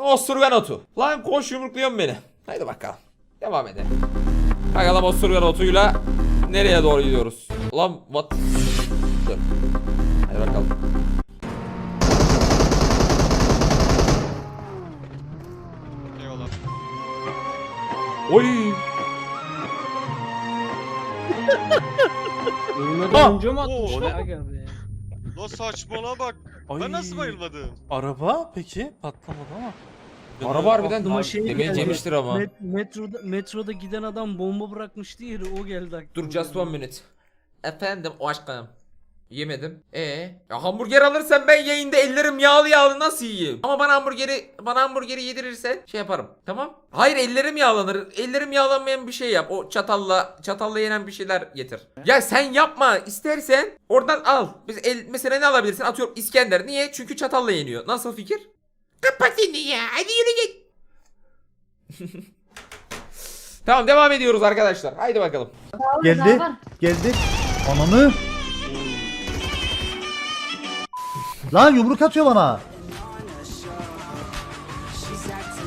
Osurgan otu. Lan koş yumrukluyorsun beni. Haydi bakalım. Devam edelim. Bakalım osurgan otuyla nereye doğru gidiyoruz? Lan what? Dur. Hadi bakalım. Eyvallah. Oy. Ölmeden önce mi Oo, atmış? o ne? Aga be. Lan saçmalama bak. Ben Ay. nasıl bayılmadım? Araba peki patlamadı ama. Araba harbiden Aklıma şey demeyi yemiştir ama. Met- metroda, metroda giden adam bomba bırakmıştı yeri o geldi aklıma. Dur just one minute. Efendim aşkım. Yemedim. E ya hamburger alırsan ben yayında ellerim yağlı yağlı nasıl yiyeyim? Ama bana hamburgeri bana hamburgeri yedirirsen şey yaparım. Tamam? Hayır ellerim yağlanır. Ellerim yağlanmayan bir şey yap. O çatalla çatalla yenen bir şeyler getir. Ya sen yapma. İstersen oradan al. Biz el, mesela ne alabilirsin? Atıyorum İskender. Niye? Çünkü çatalla yeniyor. Nasıl fikir? Kapat seni ya. Hadi yürü git. tamam devam ediyoruz arkadaşlar. Haydi bakalım. Geldi. Geldi. Ananı. Lan yumruk atıyor bana.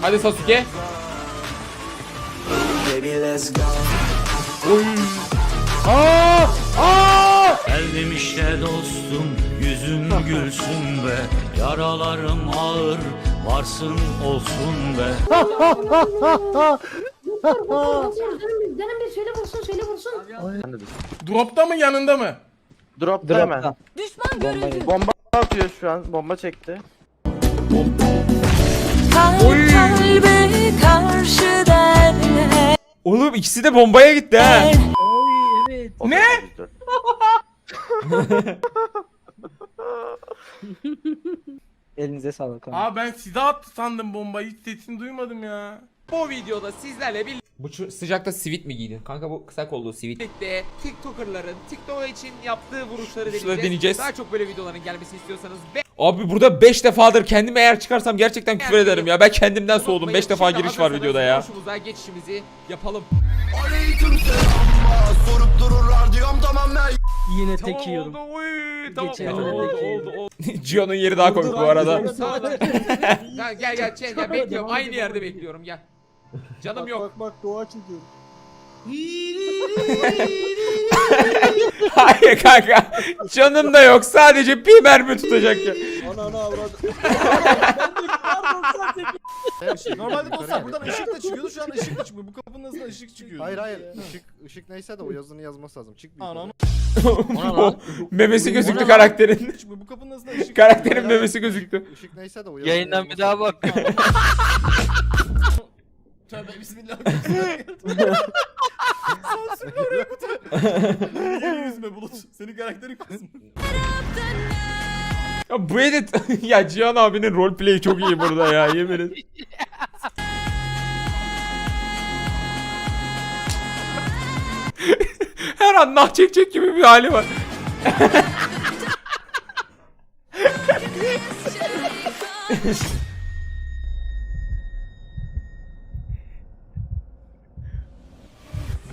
Hadi Sasuke. Aa! Aa! Geldim işte dostum yüzün gülsün be Yaralarım ağır varsın olsun be Canım canım bir söyle vursun söyle vursun. Dropta mı yanında mı? Dropta hemen. Düşman görüldü. Bomba atıyor şu an. Bomba çekti. Kalbe karşı derler. Oğlum ikisi de bombaya gitti ha. Ay evet. Ne? Elinize sağlık abi. Aa ben size attı sandım bombayı. Hiç sesini duymadım ya. Bu videoda sizlerle bir bu sıcakta sivit mi giydin? Kanka bu kısa kollu sivit. Birlikte TikToker'ların TikTok için yaptığı vuruşları deneyeceğiz. deneyeceğiz. Daha çok böyle videoların gelmesini istiyorsanız Abi burada 5 defadır kendime eğer çıkarsam gerçekten küfür ederim ya. Ben kendimden soğudum. 5 defa giriş var videoda ya. Vuruşumuza geçişimizi yapalım. Yine tek yiyorum. Oldu, uy, tamam. Geçen oldu, de oldu, tek oldu, oldu. Gio'nun yeri daha komik bu arada. Gel gel gel, gel, bekliyorum. Aynı yerde bekliyorum gel. Canım yok. bak doğa çekiyor. Hayır kanka. Canım da yok. Sadece bir mermi tutacak ya. Ana ana avradı. Normalde dostlar buradan ışık da çıkıyordu şu an ışık da çıkmıyor. Bu kapının hızında ışık çıkıyor. Hayır hayır. Işık ışık neyse de o yazını yazması lazım. Çık bir. Ananı Memesi gözüktü karakterin. çıkmıyor. Bu kapının hızında ışık Karakterin memesi gözüktü. Işık neyse de o yazını Yayından bir daha bak. Tövbe bismillah. Sansürle oraya kutu. Yeni yüzme bulut. Senin karakterin kızım. Ya bu edit ya Cihan abinin roleplay'i çok iyi burada ya yemin ederim. Her an nah çekecek gibi bir hali var.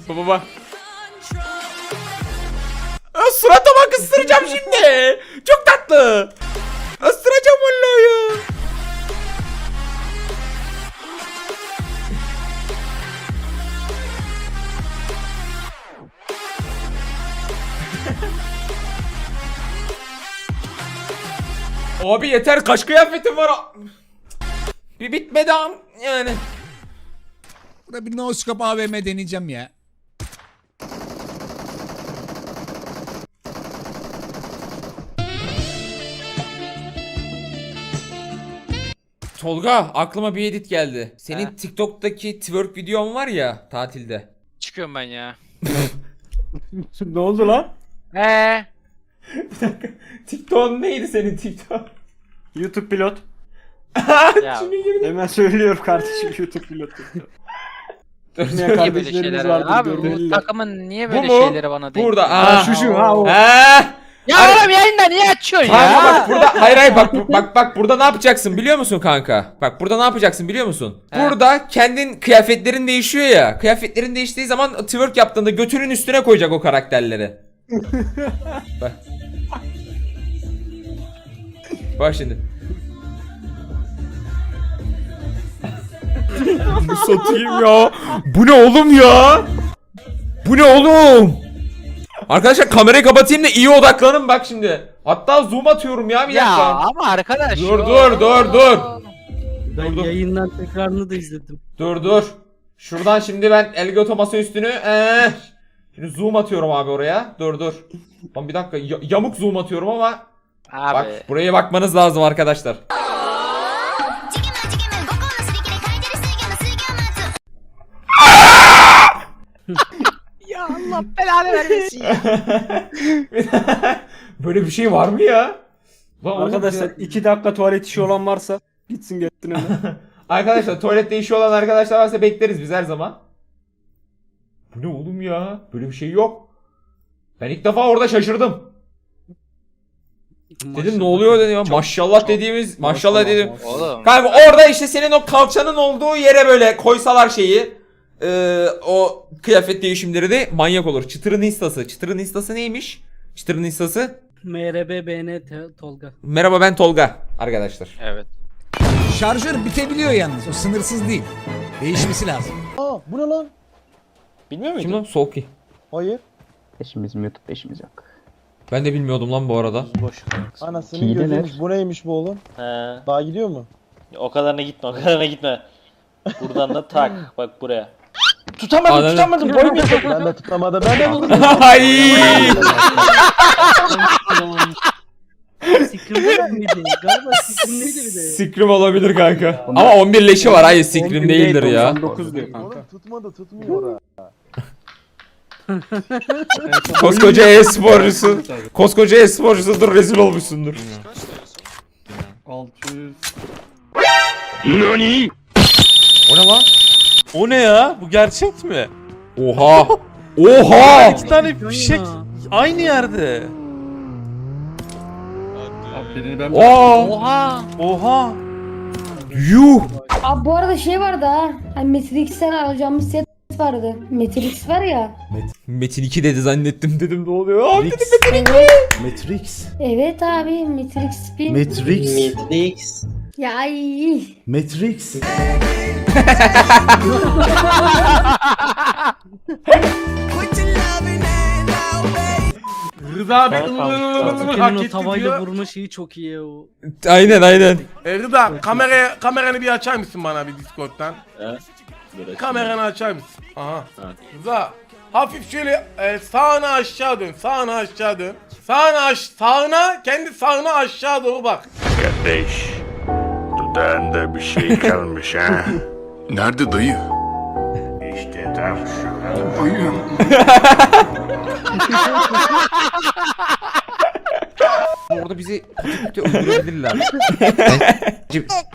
Baba baba. Aa, Suratıma kıstıracağım şimdi. Çok tatlı. Isıracağım vallahi ya. Abi yeter kaç kıyafetim var. Bir bitmedi am yani. Burada bir no scope AVM deneyeceğim ya. Tolga aklıma bir edit geldi. Senin TikTok'taki twerk videon var ya tatilde. Çıkıyorum ben ya. ne oldu lan? He. TikTok'un neydi senin TikTok? YouTube pilot. Ya Hemen söylüyorum kardeşim YouTube pilot. niye böyle şeyler ya? Abi bu takımın niye böyle mu? şeyleri bana denk Burada. Aa, şu şu ha o. Ha. Ya Hayır. oğlum yayında niye açıyorsun Kanka ya? bak burada hayır hayır bak bak bak burada ne yapacaksın biliyor musun kanka? Bak burada ne yapacaksın biliyor musun? He. Burada kendin kıyafetlerin değişiyor ya. Kıyafetlerin değiştiği zaman twerk yaptığında götünün üstüne koyacak o karakterleri. bak. Bak şimdi. Bunu satayım ya. Bu ne oğlum ya? Bu ne oğlum? Arkadaşlar kamerayı kapatayım da iyi odaklanın bak şimdi. Hatta zoom atıyorum ya bir Ya dakika. ama arkadaş. Dur dur dur dur. Ben Dur, dur. yayından tekrarını da izledim. Dur dur. Şuradan şimdi ben Elgato masa üstünü ee, Şimdi zoom atıyorum abi oraya. Dur dur. Lan bir dakika ya- yamuk zoom atıyorum ama Abi. bak buraya bakmanız lazım arkadaşlar. Ya Allah belanı vermesin ya. Böyle bir şey var mı ya? Lan oğlum Arkadaşlar ya- 2 dakika tuvalet işi olan varsa gitsin gelsin hemen. Arkadaşlar tuvalette işi olan arkadaşlar varsa bekleriz biz her zaman. Bu ne oğlum ya? Böyle bir şey yok. Ben ilk defa orada şaşırdım. Dedim ne oluyor dedim ya. Maşallah dediğimiz maşallah dedim. Oğlum. Kanka orada işte senin o kalçanın olduğu yere böyle koysalar şeyi. Eee, o kıyafet değişimleri de manyak olur. Çıtırın instası. Çıtırın instası neymiş? Çıtırın instası. MRB BN Te- Tolga. Merhaba ben Tolga arkadaşlar. Evet. Şarjör bitebiliyor yalnız. O sınırsız değil. Değişmesi lazım. Aa bu ne lan? Bilmiyor muydun? Kim lan? Solki. Hayır. Peşimiz mi YouTube peşimiz yok. Ben de bilmiyordum lan bu arada. Anasını gözümüz bu neymiş bu oğlum? He. Daha gidiyor mu? O kadarına gitme, o kadarına gitme. Buradan da tak, bak buraya. Tutamadım, Ananı- tutamadım, boyum yetmedi. Ben de tutamadım. Ben de Ay! Miydi? Galiba bir de. Sikrim olabilir kanka. Ama 11 leşi var. Hayır sikrim değildir ya. 9 diyor kanka. tutmadı tutmuyor. Koskoca e-sporcusun. Koskoca e-sporcusundur rezil olmuşsundur. Kaç tane 600. O ne lan? O ne ya? Bu gerçek mi? Oha! Oha! İki tane fişek aynı yerde. Hadi. Birini ben Aa! Oha. Oha. Yuh! Abi bu arada şey vardı ha. Hani Matrix'ten alacağımız set vardı. Matrix var ya. Metin 2 dedi zannettim dedim ne oluyor? Abi dedim Evet. Matrix. Evet abi Matrix bir. Matrix. Matrix. Ya ay. Matrix. Rıza Senin hak o etti tavayla diyor. vurma şeyi çok iyi o. Aynen aynen. E, Rıza kameraya, kameranı bir açar mısın bana bir Discord'dan? Kameranı açar mısın? Aha. Rıza hafif şöyle e, sağına aşağı dön, sağına aşağı dön. Sağına aş sağına kendi sağına aşağı doğru bak. Kardeş, dudağında bir şey kalmış ha. Nerede dayı? İşte tam şu. Orada bizi kötü öldürebilirler.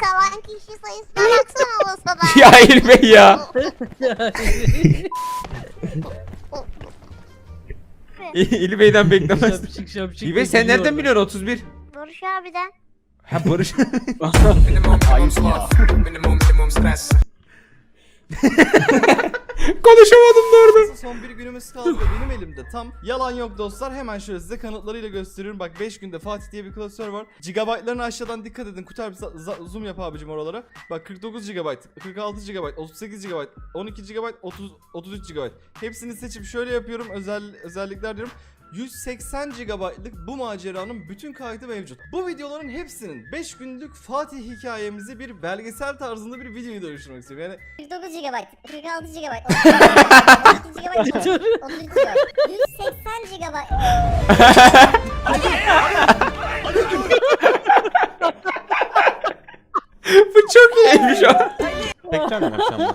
Kalan kişi sayısına baksana olsa da. ya İlbey ya. İlbey'den beklemez. Şapşik şapşik. İlbey sen nereden biliyorsun 31? Barış abiden. Ha Barış. Konuşamadım da orada. Son bir günümüz kaldı benim elimde tam. Yalan yok dostlar hemen şöyle size kanıtlarıyla gösteriyorum. Bak 5 günde Fatih diye bir klasör var. Gigabaytlarına aşağıdan dikkat edin. Kutar bir zoom yap abicim oralara. Bak 49 GB, 46 GB, 38 GB, 12 GB, 30 33 GB. Hepsini seçip şöyle yapıyorum. Özel özellikler diyorum. 180 GB'lık bu maceranın bütün kaydı mevcut. Bu videoların hepsinin 5 günlük Fatih hikayemizi bir belgesel tarzında bir videoya dönüştürmek istiyorum. Yani 49 GB, 46 GB, 32 GB, 33 GB, 180 GB. Bu çok iyiymiş o. Yapacağım Tek başıma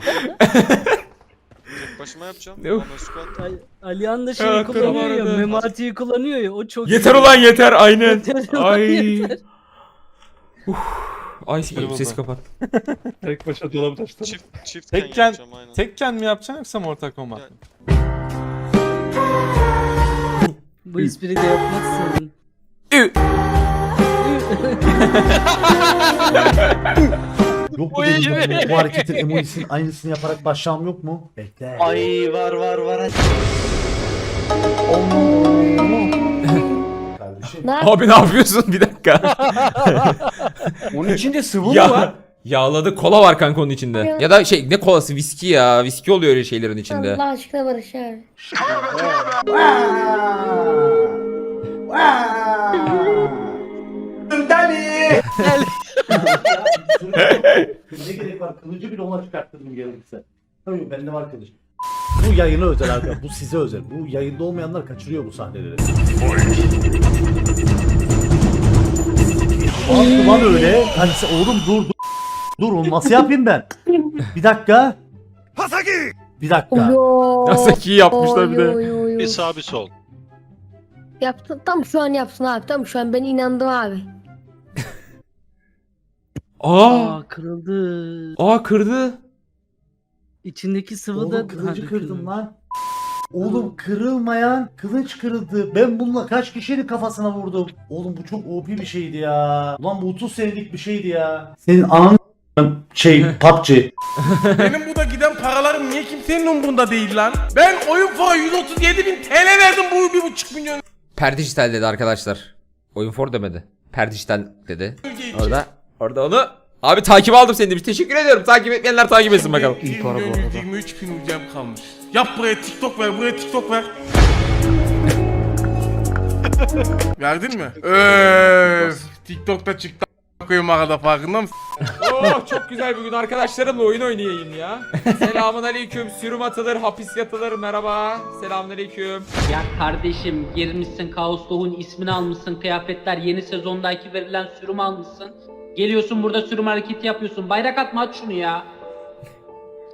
yapacağım. Al- Alihan da şeyi Evet, kullanıyor ya. arada. Memati'yi kullanıyor ya. O çok Yeter iyi. ulan yeter aynen. Yeter ulan Ay. yeter. Ay sikeyim sesi kapat. Tek başa dolabı taşıdım. Çift, çiftken Tekken, yapacağım aynen. tekken mi yapacaksın yoksa Mortal Kombat mı? Bu espriyi de yapmak istedim. Ü. Yok Bu iyi mi? bu hareketin emojisinin aynısını yaparak başlamam yok mu? Bekle. Ay var var var hadi. Kardeşim. Ne Abi ne yapıyorsun bir dakika. Onun içinde sıvı ya Yağladı kola var kanka onun içinde. Ya da şey ne kolası viski ya. Viski oluyor öyle şeylerin içinde. Allah aşkına Barış abi. Ne gerek var? Kılıcı bile ona çıkarttırdım gerekirse. Tabii bende var kılıç. Bu yayına özel abi. Bu size özel. Bu yayında olmayanlar kaçırıyor bu sahneleri. Nasıl lan öyle? Hani sen- oğlum dur dur. Dur onu nasıl yapayım ben? Bir dakika. Bir dakika. Nasıl iyi yapmışlar bir de. Bir sağ bir sol. Yaptın tam şu an yapsın abi tam şu an ben inandım abi. Aa, Aa kırıldı. aa kırdı. İçindeki sıvı da Oğlum kılıcı Ha, kırdım lan. Oğlum kırılmayan kılıç kırıldı. Ben bununla kaç kişinin kafasına vurdum. Oğlum bu çok OP bir şeydi ya. Ulan bu 30 senelik bir şeydi ya. Senin anan şey PUBG. Benim burada giden paralarım niye kimsenin umurunda değil lan? Ben oyun for 137 bin TL verdim bu bir buçuk milyon Perdijital dedi arkadaşlar. Oyun for demedi. Perdijital dedi. ülke için. Orada orada onu Abi takip aldım seni demiş. Teşekkür ediyorum. Takip etmeyenler takip etsin bakalım. 1 milyon 123 bin ucam kalmış. Yap buraya TikTok ver, buraya TikTok ver. Verdin mi? Öf, TikTok'ta çıktı koyayım arada farkında mısın? oh çok güzel bir gün arkadaşlarımla oyun oynayayım ya. Selamun aleyküm. Sürüm atılır, hapis yatılır. Merhaba. Selamun aleyküm. Ya kardeşim girmişsin Kaos Doğu'nun ismini almışsın kıyafetler yeni sezondaki verilen sürüm almışsın. Geliyorsun burada sürüm hareketi yapıyorsun. Bayrak atma at şunu ya.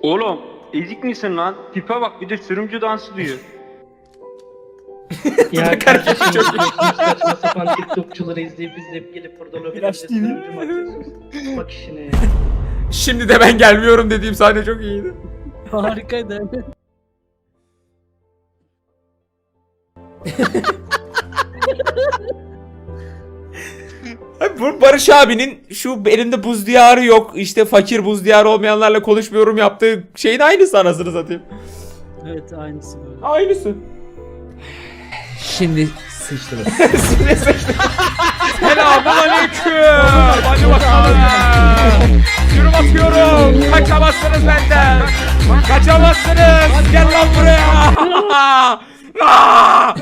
Oğlum ezik misin lan? Tipe bak bir de sürümcü dansı diyor. Ya kardeşim çok saçma sapan TikTokçuları izleyip izleyip gelip burada lobilerde sürümcü? Bak işine ya. Şimdi de ben gelmiyorum dediğim sahne çok iyiydi. Harikaydı. Bu Barış abinin şu elinde buz diyarı yok. işte fakir buz diyarı olmayanlarla konuşmuyorum yaptığı şeyin aynısı anasını satayım. Evet aynısı böyle. Aynısı. Şimdi sıçtınız. Şimdi sıçtınız. Selamun aleyküm. Hadi bakalım. Yürü atıyorum. Kaçamazsınız benden. Kaçamazsınız. Gel lan buraya. Aa!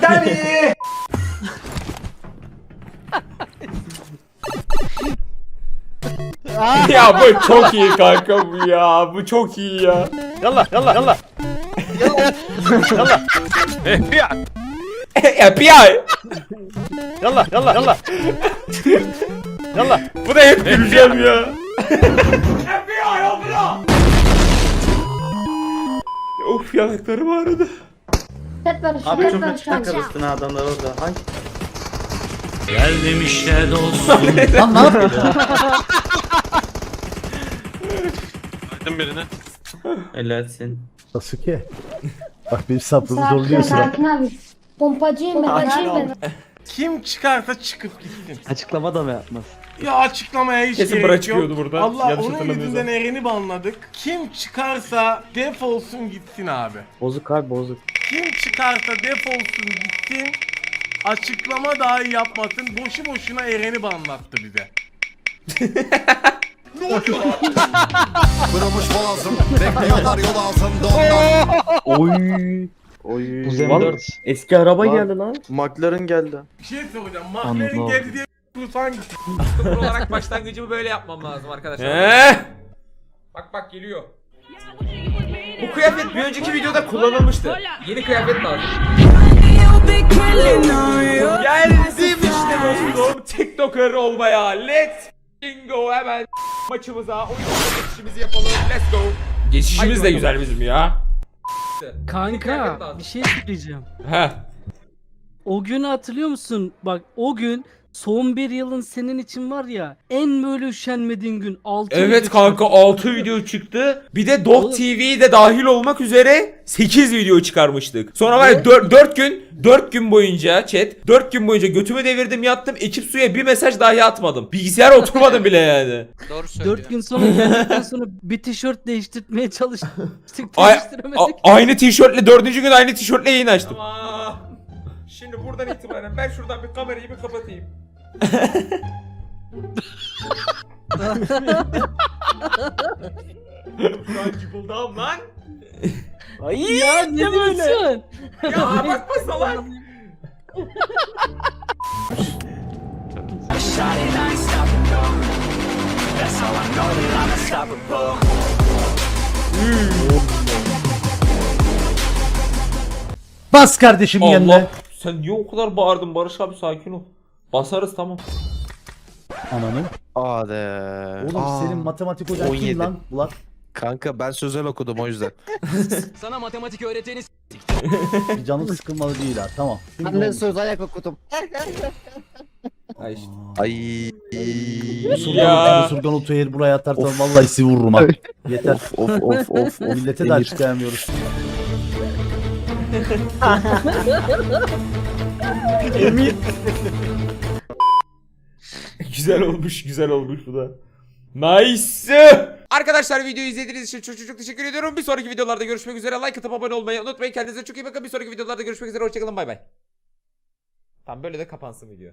ya bu çok iyi kanka bu ya. Bu çok iyi ya. Yallah yallah yallah. FBI. Yallah yallah yallah. Yallah. Bu da hep güleceğim ya. FBI abla. Of yanaklarım ağrıdı. Set Barış abi çok açık arasına adamlar orada. Hangi? Geldim işte dostum. Lan ne yapıyorsun? Verdin birini. Helalsin. Sasuke. Bak benim sabrımı zorluyorsun. Sakin abi. Pompacıyım ben açayım ben. Kim çıkarsa çıkıp gitsin. Açıklama da mı yapmaz? Ya açıklamaya hiç Kesin gerek yok. çıkıyordu burada. Allah Yanlış onun hatırlamıyorsam. yüzünden Eren'i banladık. Kim çıkarsa defolsun gitsin abi. Bozuk abi bozuk. Kim çıkarsa defolsun gitsin. Açıklama dahi yapmasın. Boşu boşuna Eren'i banlattı bize. Kırılmış boğazım Bekliyorlar yol altında ondan Oy. Oy. Eski araba geldi lan. McLaren geldi. Bir şey soracağım. Mahlerin geldi diye kursu hangisi? Sıfır olarak başlangıcımı böyle yapmam lazım arkadaşlar. Bak bak geliyor. Bu kıyafet bir önceki videoda kullanılmıştı. Yeni kıyafet lazım. Geldim işte dostum. TikToker olmaya. Let's go hemen maçımıza. Oyun geçişimizi yapalım. Let's go. Geçişimiz de güzel bizim ya. Kanka bir şey söyleyeceğim. Heh. O günü hatırlıyor musun? Bak o gün son bir yılın senin için var ya en böyle üşenmediğin gün 6 Evet kanka 6 video çıktı. Bir de Dog Oğlum. TV de dahil olmak üzere 8 video çıkarmıştık. Sonra var ya 4, 4 gün 4 gün boyunca chat 4 gün boyunca götümü devirdim yattım ekip suya bir mesaj dahi atmadım. Bilgisayara oturmadım bile yani. Doğru söylüyor. 4 gün sonra geldikten sonra bir tişört değiştirmeye çalıştık. Ay- Değiştiremedik. A- aynı tişörtle dördüncü gün aynı tişörtle yayın açtım. Şimdi buradan itibaren ben şuradan bir kamerayı bir kapatayım. Sanki buldum lan. Ay ya ne böyle? Ya abartma salak. Bas kardeşim. Allah. Sen niye o kadar bağırdın Barış abi sakin ol. Basarız tamam. Ananı. Hadi. Oğlum senin matematik hocan kim 17. lan? Ulan. Kanka ben sözel okudum o yüzden. Sana matematik öğreteni Bir canım sıkılmalı değil ha. Tamam. Şimdi Ben de söz ayak okudum. Ay işte. Ay. Bu Surgan, Ya. bu Surgan Otoyer buraya atarsan vallahi sizi vururum ha. Yeter. Of of of of. Millete de Emir. açıklayamıyoruz. güzel olmuş, güzel olmuş bu da. Nice. Arkadaşlar videoyu izlediğiniz için çok çok teşekkür ediyorum. Bir sonraki videolarda görüşmek üzere. Like atıp abone olmayı unutmayın. Kendinize çok iyi bakın. Bir sonraki videolarda görüşmek üzere. Hoşçakalın. Bay bay. Tam böyle de kapansın video.